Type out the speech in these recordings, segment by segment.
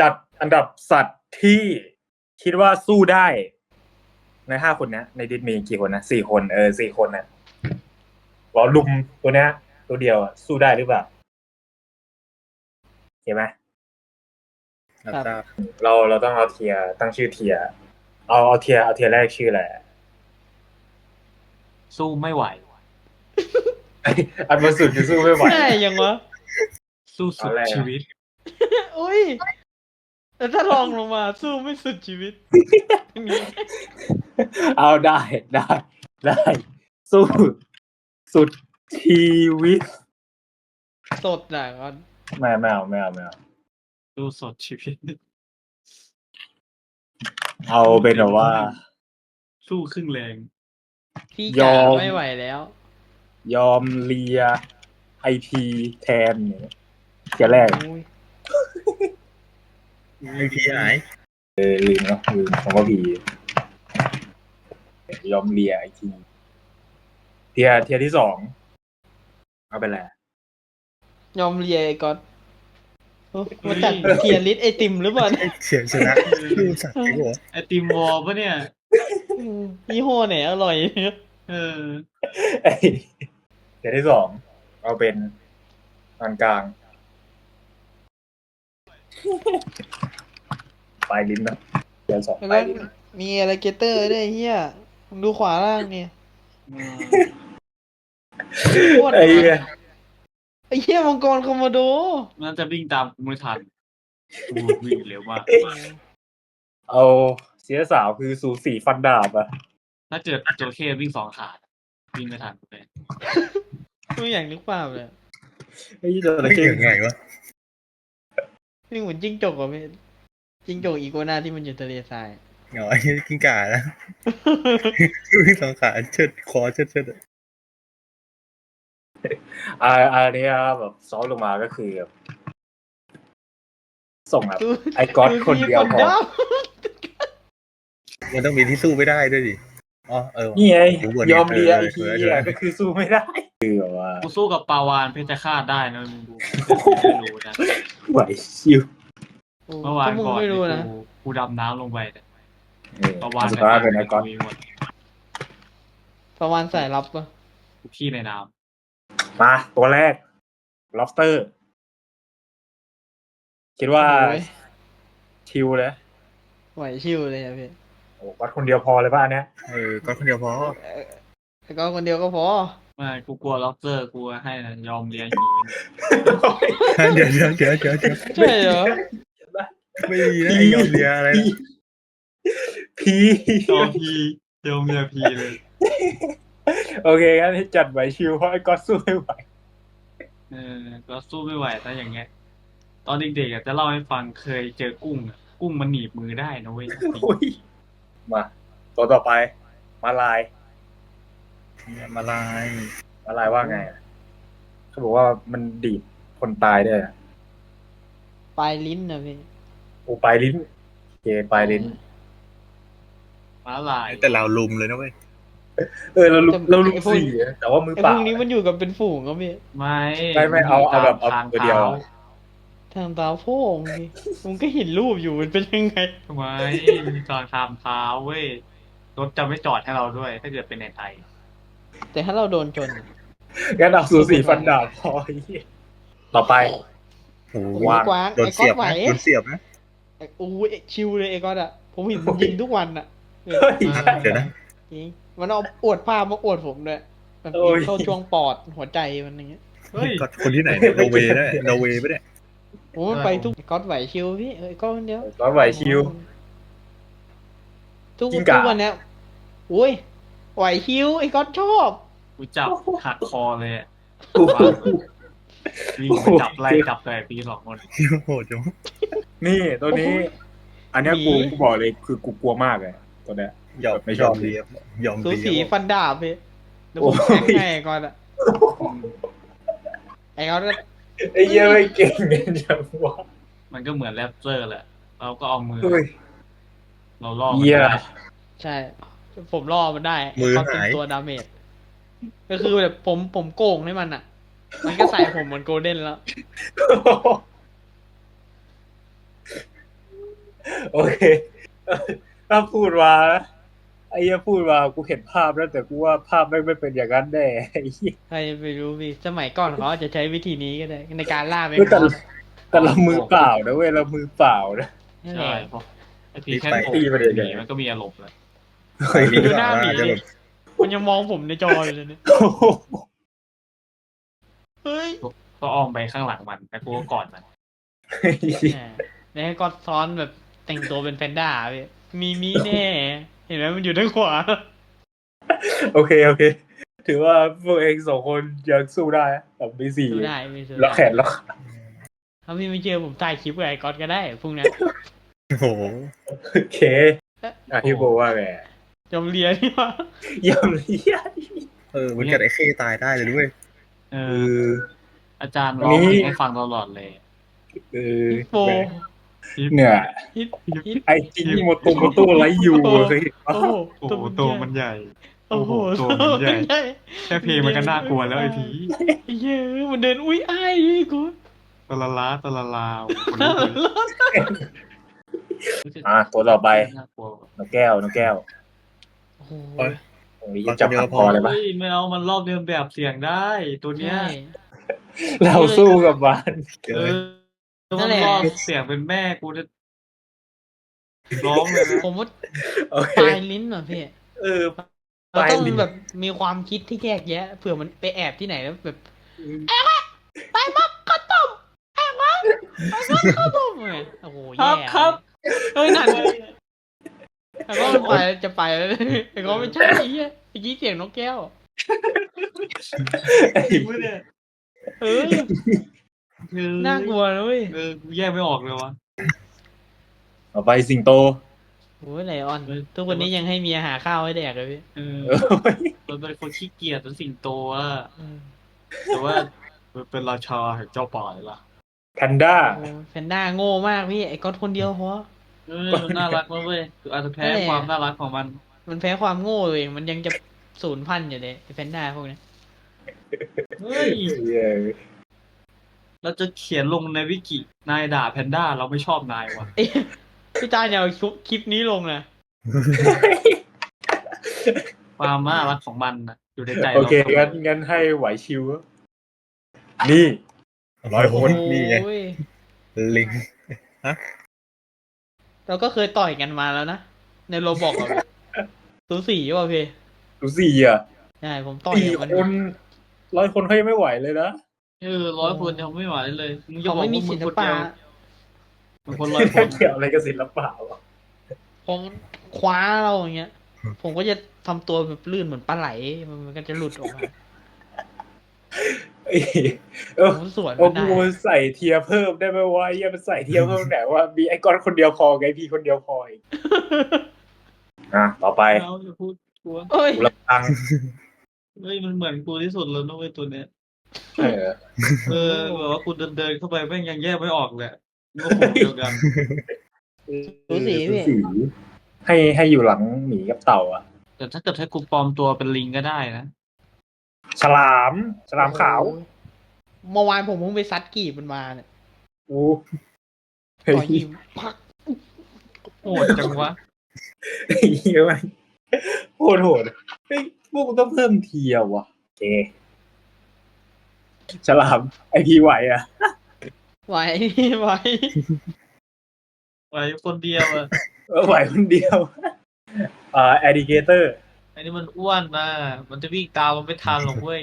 จัดอันดับสัตว์ที่คิดว่าสู้ได้ในห้าคนเนี้ยในดิสมีกี่คนนะสี่คนเออสี่คนนะวอลลุมตัวเนี้ยตัวเดียวอะสู้ได้หรือเปล่าเห็นไหมครับครับทราบเราเราต้องเอาเทียร์ตั้งชื่อเทียร์เอาเอาเทียร์เอาเทียร์แรกชื่ออะไรอะสู้ไม่ไหวอันบนสุดคือสู้ไม่ไหวแน่ยังวะสู้สุดเอาแรกอะชีวิตอุ้ย แต่ถ้าลองลงมาสู้ไม่สุดชีวิตเอาได้ได้ได้ สู้ สุดชีวิตสดน่ะก่อนไม่ไม่เอาไม่เอาไม่เอาสู้สดชีวิต เอาเป็นแบบว่า สู้ครึ่งแรง พี่ยจ๋าอม ไม่ไหวแล้ว ยอมเลียไอพีแทนเนี่ยเทียร์แรก อุ้ย ไอพีหายเออลืมเนาะลืมคำว่าพียอมเลียไอทีเทียเทียที่สองเอาไปแหละยอมเลียไอ้ก๊อตโอ้มาจัดเทียร์ลิตไอติมหรือเปล่าเนี่ยเสียงชนะชื่อสัตว์ไอ้หัวไอติมวอลปะเนี่ย ยี่ห้อไหนอร่อย เออเอ้เทียที่สองเอาเป็นกลางกลาง ปลายลิ้นนะเทียร์สองแล้วปลาก็ยลิ้นมีอะไรเกเตอร์ด้วยเฮียมึงดูขวาล่างเนี่ยโคตรไอ้เหี้ยไอ้เฮียมังกรคอมโมโดมันจะวิ่งตามกูไม่ทันกูวิ่งเร็วมาก เอาเสียสาวคือสูสีฟันดาบอะถ้าเกิดโจเควิ่งสองขาดวิ่งไม่ทันเลย ไม่อยากนึกภาพเลยไอ้จระไม่เข้เก่งไงวะ นี่เหมือนจิ้งจกอะพี่จิ้งจกอีโกนาที่มันอยู่ทะเลทรายเหงาไอ้กินก่านะวิ่งสองขาเชิดคอเชิดเชิดอะอ่าอันเนี้ยแบบซอฟต์ลงมาก็คือแบบส่งแบบไอ้ก๊อตคนเดียวพอมันต้องมีที่สู้ไม่ได้ด้วยดิอ๋อเออนี่ไงรู้บทยอมเลียเออไอทีเออเอออะก็คือสู้ไม่ได้ คือแบบว่ากูสู้กับปาวานเพชรฆาตได้นะมึงดูไม่รู้นะไหวชิวโอ้เมื่อวานก็มึงก่อนไม่รู้นะกูกูดำน้ำลงไปเนี่ยเออปาวานสุดท้ายเป็นไอ้ก๊อตมีหมดประมาณสายลับปะกูขี้ในน้มาตัวแรก lobster คิดว่าโอ้ยชิวเลยไหวชิวเลยอะพี่โอ้วัดคนเดียวพอเลยป่ะอันเนี้ยเออก็คนเดียวพอแต่ก็คนเดียวก็พอำ ไม่กูกลัวล็อบสเตอร์กูให้ยอมเลี้ยงหีเดี๋ยวเดี๋ยวเดี๋ยวเดี๋ยวเดี๋ยวใช่เหรอไม่มีนะไอ้ยอมเลียอะไรนะพียอมพียอมเมียพีเลย โอเคงั้นจัดไหวชิวเพราะไอ้ก๊อตสู้ไม่ไหวเออก็สู้ไม่ไหวถ้าอย่างเงี้ย ตอนเด็กๆอะจะเล่าให้ฟังเคยเจอกุ้งอะกุ้งมันหนีบมือได้นะเว้ย โอ้ยมา ตัวต่อไปมาลาย มาลายมาลายว่าไงอะเขาบอกว่ามันดีดคนตายได้วยอะปลายลิ้นนะพี่โอ้ปลายลิ้นโอเคปลายลิ้น ม้าลายแต่เราลุมเลยนะเว้ยเออเราลุเราลุมสี่อะแต่ว่ามือไอ้เปพล่า วกนี้มันอยู่กับเป็นฝูงก็พี่ไม่ไม่ไม่เอาเอาแบบเอาทางตัวเดียวเท้าอะทางตาโพ่งพี่มึงก็เห็นรูปอยู่มันเป็นยังไง ทำไมมีทางทางเท้าเว้ยรถจะไม่จอดให้เราด้วย ถ้าเกิดเป็นในไทย แต่ถ้าเราโดนจน งั้นเอาสูสีฟันดาบพอไอ้เหี้ยต่อไป โอ้โหวางกว้างโดนไอ้ก๊อเสียตบไหว นะโดนเสียบนะไอ้โอ้ยชิวเลยไอ้ก๊อตอะผมเห็นมันยิงทุกวันอะเออเฮ้ยเดี๋ยวนะจริงมันเอาอวดภาพมาอวดผมด้วยมันโอ้ย เข้าช่วงปอดหัวใจมันอย่างเงี้ยเฮ้ย ก็คนที่ไหนเนี่ยโนเวย์นะโนเวย์ปะเนี่ยโอ้มันไปทุกไอ้ก๊อตไหวชิวพี่เอ้ยก๊อตคนเดียว ร้อนไหวชิว ทุกกิ้งก่า ทุกวันเนี้ยโอ้ย ไหวชิวไอ้ก๊อตชอบกูจับหักคอเลยอะโอ้โหวิ่งไปจับไล่จับเลยปีสองคนโหดจังนี่ตัวนี้ อันเนี้ยกูกูบอกเลยคือกูกลัวมากเลยตัวเนี้ย ยอมไม่ชยออบมเลียยอมสูเลีสียฟันดาบพี่แล้วผมโอ้ยแทงให้ไอ้ก๊อตอะไอ้ก๊อตก็ไอ้เหี้ยไม่เก่งกันจังวะมันก็เหมือนแรปเตอร์แหละ เราก็เอามือ เฮ้ย เราล่อมันเหี้ย ได้ใช่ ผมล่อมันได้มือเขาเป็นหาย ตัวดาเมจก็คือแบบผมผมโกงให้มันอะมันก็ใส่ผมเหมือนโกลเด้นแล้ว โอเค ถ้าพูดว่าไอ้เหี้ยพูดว่ากูเห็นภาพแล้วแต่กูว่าภาพไม่ไม่เป็นอย่างนั้นแน่ไอ้เหี้ยใครไปรู้พี่สมัยก่อนเขาอาจจะใช้วิธีนี้ก็ได้ในการล่าแมงเฮ้ยแต่มุมแต่เรามือเปล่านะเว้ยเรามือเปล่านะ นั่นแหใช่ละเพราะไอ้พีแค่ตีไปเลย หนีมันก็มีอารมณ์แล้ว เฮ้ยดูหน้าหมีจะแบบมันยังมองผมในจออยู่เลยเนี่ยโอ้โหเฮ้ยก็อ้อมไปข้างหลังมันแต่กูก็กอดมันแหมแล้วให้ก็ซ้อนแบบแต่งตัวเป็นแพนด้าพี่มีมีแน่ เห็นไหมมันอยู่ด้านขวา โอเคโอเค ถือว่าพวกเองสองคนยังสู้ได้อะแต่ไม่สี่สู้ได้ไม่สู้แล้วแขได้นแล้วขาถ้าพี่ไม่เจอผมถ่ายคลิปกับไอ้ก๊อตก็ได้พรุ่งนี้โอ้โหโอเคอะพี่โบว่าไง จมเลียนี่วะยำเลียดเออมันกัดไอ้เข้ตายได้เลยด้วยเอเออ อ อาจารย์ร้องเพลงให้ฟังตลอดเลยเออฮิปโปเนี่ยฮิปฮิปไอจริงโมโตโมโตไรอยู่เคยเห็นปะโอ้โหโอ้โหตัวมันใหญ่โอ้โหตัวมันใหญ่ ใหญ่แค่เพลงมันก็น่ากลัวแล้วไอ้ผีไอ้เหี้ยมันเดินอุ้ยอ้ายดิกูตะละลาตะละลาวคนน่าลุกรัเลยกอะตัวต่อไป น่ากลัวนกแก้วนกแก้ว โอ้โหโอ้ย ตรงนี้จะจับพับคอเลยปะเฮ้ยไม่เอามันรอบเดินแบบเสียงได้ตัวเนี้ย ใช่ เราสู้กับมันเดี๋ยวเอเลยอนั่มันนแหละรอบเสียงเป็นแม่กูจะร้องเลยนะผมว่าโอเค ปลายลิ้นเหรอพี่เออเราต้องปลายลิ้น แบบมีความคิดที่แยกแยะเผื่อมันไปแอบที่ไหนแล้วแบบแอบอะไปมักข้าวต้มแอบมักไปมักข้าวต้มไงโอ้โหครัแย่บครับ เฮ้ยนั่นเลย แต่ก็มันไปจะไปแล้วแต่ก็ไม่ใช่ไอ้เหี้ยเมื่อกี้เสียงนกแก้วจริงปะเนี่ยเออคือน่ากลัวนะเว้ยเออกูแยกไม่ออกเลยวะ ต่อไปสิงโตโอ้ยไลออนเออทุกวันนี้ยังให้เมียหาข้าวให้แดกเลยพี่เออเออมันเป็นคนขี้เกียจเป็นสิ่งโตอะเออแต่ว่ามันเป็นราชาแห่งเจ้าป่าเลยล่ะแพนด้าโอ้ยแพนด้าโง่มากพี่ไอ้ก๊อตคนเดียวพอ เออมันน่ารักมากเว้ยคืออาจจะแพ้นั่นแหละความน่ารักของมัน มันแพ้ความโง่เองมันยังจะศูนย์พันธุ์อยู่เลยไอ้แพนด้าพวกนี้เฮ้ยเย้เราจะเขียนลงในวิกินายด่าแพนด้าเราไม่ชอบนายว่ะเอ้ยพี่ตาเนี่ยเอาคลิปนี้ลงนะความน่ารักของมันนะอยู่ในใจโอเราเคงั้นงั้นให้ไหวชิว นี่ร้อยคนนี่ไงโอ้ยลิง เราก็เคยต่อยกันมาแล้วนะ ในโรบอกอะพี่สูสีว่ะพี่ดูสี่อะใช่ผมต่อยสี่กับมันคนร้อยคนเขายังไม่ไหวเลยนะเออร้อยคนยังไม่ไหวเลยมึงจะเขาบอกไม่มีว่ามึศิงลคนปะเดียวมึงคนร้อยคนเกี่ยวอะไรกับศิลปะวะผมคว้าเราอย่างเงี้ย ผมก็จะทำตัวแบบลื่นเหมือนปลาไหลมันมันก็จะหลุดออกมา เอ้ยเออผมสวนโอ้มันได้กูใส่เทียร์เพิ่มได้ไหมวะเหี้ยังมันใส่เทียร์เพิ่มไหนว่ามีไอ้ก้อนคนเดียวพอไงพี่คนเดียวพออีกอะต่อไปเราจะพูดกลัวเอ้ยกูละตังเฮ้ยมันเหมือนกูที่สุดแล้วนะเว้ยตัวเนี้ยเออเออแบบว่ากูเดินเดินๆเข้าไปแม่งยังแยกไม่ออกเลยมันก็คนเดียวกันสูสีพี่สูสีให้ให้อยู่หลังหมีกับเต่าอะแต่ถ้าเกิดให้กูปลอมตัวเป็นลิงก็ได้นะ ฉลาม ฉลามขาวเมื่อวานผมเพิ่งไปซัดกีบมันมาเนี่ยอู้เฮ้ยต่อยยิมพักโหดจังวะเฮียมันโหดโหดเฮ้ยพวกมึงต้องเพิ่มเทียร์ว่ะโอเคฉลามไอพีไหวอะ ไหวพี่ไหวไว้คนเดียวอะ เออไหวคนเดียว อ่าแอดิเกเตอร์ อันนี้มันอ้วนนะมันจะวิ่งตามมันไม่ทันหรอกเว้ย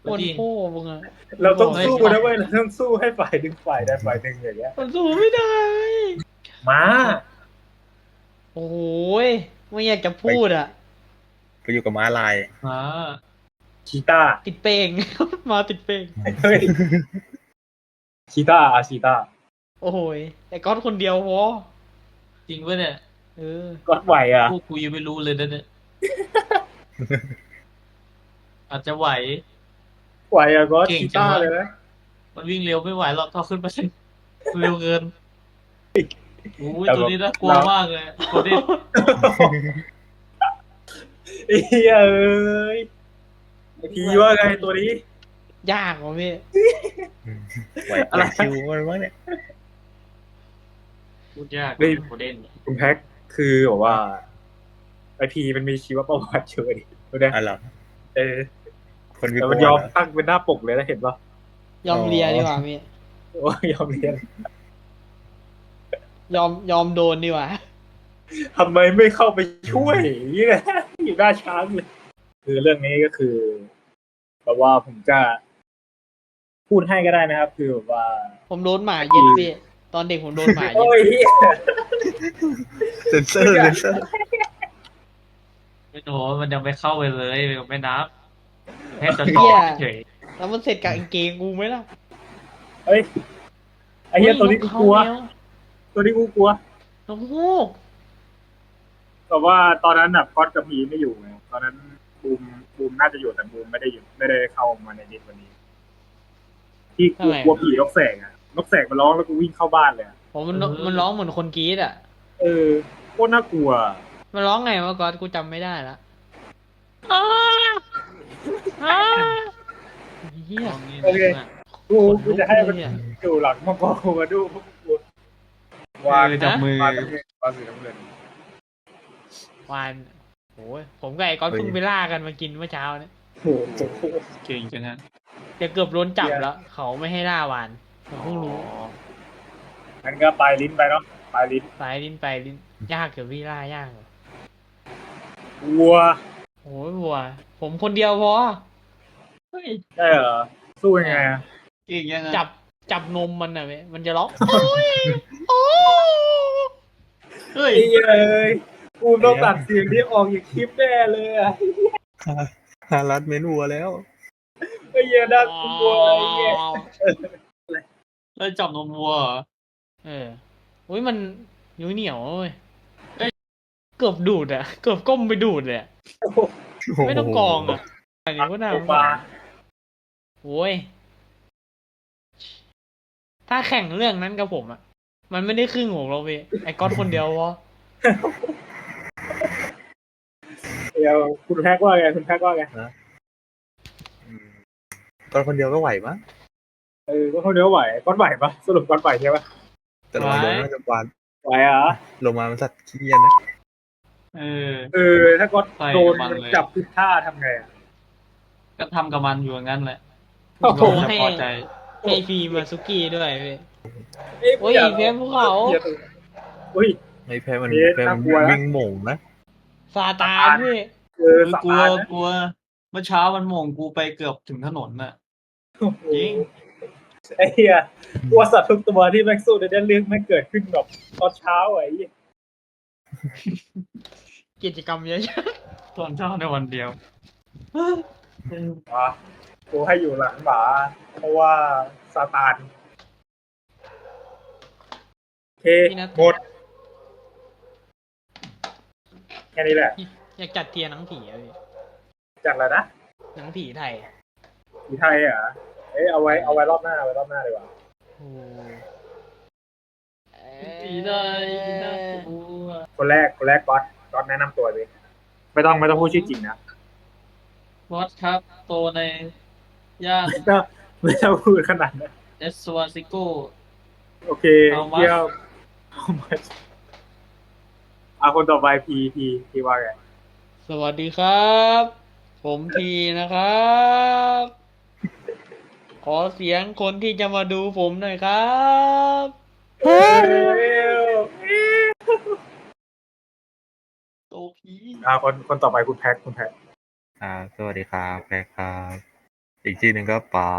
โคนโค้มึงอะเราต้องสู้นะเว้ยเราต้องสู้ให้ฝ่ายหนึ่งฝ่ายใดฝ่ายหนึ่งอย่างเงี้ยมันสู้ไม่ได้ มา โอ้ยไม่อยากจะพูดอะไปอยู่กับม้าลายอ่าชีต้าติดเป้งมาติดเป้งเฮ้ยชีต้าอาชีต้าโอ้ยแต่ก้อนคนเดียวพอจริงปะเนี่ยเออก็ไหวอะพวกกูยังไม่รู้เลยนะเนี่ย อาจจะไหว ไหวอะก็เก่งชีจังต้าวะ เลยนะมันวิ่งเร็วไม่ไหวหรอกถ้าขึ้นไปเเร็วเกินโอ้ยตัวนี้น่ากลัวมากเลยตัวนี้เอ้ยเอ้ยไอพีว่าไงตัวนี้ ยากว่ะพี่ ไหวไหวชิวมันมั้งเนี่ยพูดยากเฮ้ยโคเด้นคุณแพ็คคือบอกว่า ไอพีมันมีชีวประวัติเฉยดูนะอะไรอเออคนมีแต่ปมันระยอวัมติเหรอตั้งเป็นหน้าปกเลยแล้วเห็นปะยอมเลียดีกว่าพี่โอ้ยยอมเรียนยอมยอมโดนดีกว่าทำไมไม่เข้าไปช่วยอย่างนี้นะอยู่หน้าช้างเลย คือเรื่องนี้ก็คือแบบว่าผมจะ พูดให้ก็ได้นะครับ คือแบบว่า ผมโดนหมาเย็ดพี่ตอนเด็กผมโดนหมาเย็โอ้ดยเหี้ยเซนเซอร์เซนเซอร์ ไม่โดนมันยังไม่เข้าไปเลยไม่นับแค่จะต่อเฉยแล้วมันเสร็จกับกางเกงกูไหมล่ะเฮ้ยไอ้เหี้ยตัวนี้กูกลัวเฮ้ยตัวนี้กูกลัวนกเขาแมวโอ้โหแต่ว่าตอนนั้นแบบก๊อตกับพีไม่อยู่ไงตอนนั้นบูมบูมน่าจะอยู่แต่บูมไม่ได้อยู่ไม่ได้เข้ามาในดิสวันนี้ ที่กูกลัวผีนกแสกอะนกแสกมันร้องแล้วกูวิ่งเข้าบ้านเลยอะผมมันมันร้องเหมือนคนกรี๊ดอะ เออโคตรน่ากลัว มันร้องไงวะก๊อตกูจำไม่ได้ละเฮียๆโอเค กูกูจะให้มันอยู่หลังมังกรกูมาดูพวกกูวางมือจับมือ วางน้ำเงินวางสีน้ำเงินวานโอ้ยผมกับไอ้ก๊อตเพิ่งไปล่ากันมากินเมื่อเช้าเนี่ยโอ้โหเก่งจังฮะจะเกือบโดนจับแล้ว เขาไม่ให้ล่าวานผมเพิ่งรู้งั้นก็ปลายลิ้นไปเนาะปลายลิ้นไปลิ้นไปลิ้นยากเกือบพี่ล่ายากเหรอ วัวโอ้ยบัว ผมคนเดียวพอเฮ้ยได้เหรอสู้ยังไงอะเก่งยังไงจับจับนมมันอะเว้ยมันจะร้องโอ้ยโอ้ยเฮ้ยไอ้เหี้ยเอ้ยกูต้องตัดเสียงที่ออกจากคลิปแน่เลยอะฮารัดเมนวัวแล้ว ไอ้เหี้ยน่ากลัวไอ้เหี้ยแล้วจับนมวัวเหรอเอออุ้ยมันนิ้วเหนียวเว้ยเอ้ย เกือบดูดอะ เกือบก้มไปดูดเลยอะไม่ต้องกองอะอันนี้ก็น่าโอ้ปลาโอ้ย ถ้าแข่งเรื่องนั้นกับผมอะ มันไม่ได้ครึ่งของเราเว้ยไอ้ก๊อตคนเดียวพอเดี๋ยวคุณแพ็กว่าไงคุณแพ็กว่าไงอืมตอนคนเดียวก็ไหวมั้งเออก็คนเดียวไหวก้อนไหวปะสรุปก้อนไหวใช่ปะแต่ลงมาน่าจะวานไหวอะลงมามันสัตว์ขี้เกียจนะ เออ เออ ถ้าก้อนใส่โดนมันมันเลยจับผิดท่าทำไงอะก็ทำกับมันอยู่อย่างนั้นแหละโอ้โหจะพอใจให้ฟรีมาซุกี้ด้วยเว้ยเอ้ยโอ้ยกูากเพชรภูเขาอุ้ยไม่แพ้มันเอ๊ะแพ้มันน่ากลัวนะวิ่งหม่งนะซาตานพี่เออเออสะกลัวพานนะกลัว เมื่อเช้ามันโมงกูไปเกือบถึงถนนน่ะโอ้โหจริงไอ้เหี้ยกลัวสัตว์ทุกตัวที่แม็กซ์สู้ในเรื่องไม่งเกิดขึ้นแบบตอนเช้าอะไอ้เหี้ย กิจกรรมเยอะตอนเช้าในวันเดียวอะกูให้อยู่หลังหมาเพราะว่าซาตานโอเคพี่นัทหมดแค่นี้แหละ อยากจัดเทียร์หนังผีอะพี่จากอะไรนะหนังผีไทยผีไทยเหรอะเอ้ยเอาไว้เอาไว้รอบหน้าเอาไว้รอบหน้าดีกว่าโอ้ผีได้ผีได้กลัว คนแรกคนแรกก๊อตก๊อตแนะนำตัวเลยไม่ต้องไม่ต้องพูดชื่อจริงนะวอสครับ โตในย่านไม่ต้องไม่ต้องพูดขนาดนั้นเอสวาซิโกโอเคเอามาเที่ยวเอามาเอาคนต่อไปพีพีพีว่าไงสวัสดีครับ ผมทีนะครับ ขอเสียงคนที่จะมาดูผมหน่อยครับเฮ้ย โตผีอ่าคนคนต่อไปคุณแพ็คคุณแพ็คอ่า สวัสดีครับแพ้ครับ อีกชื่อหนึ่งก็ป๋า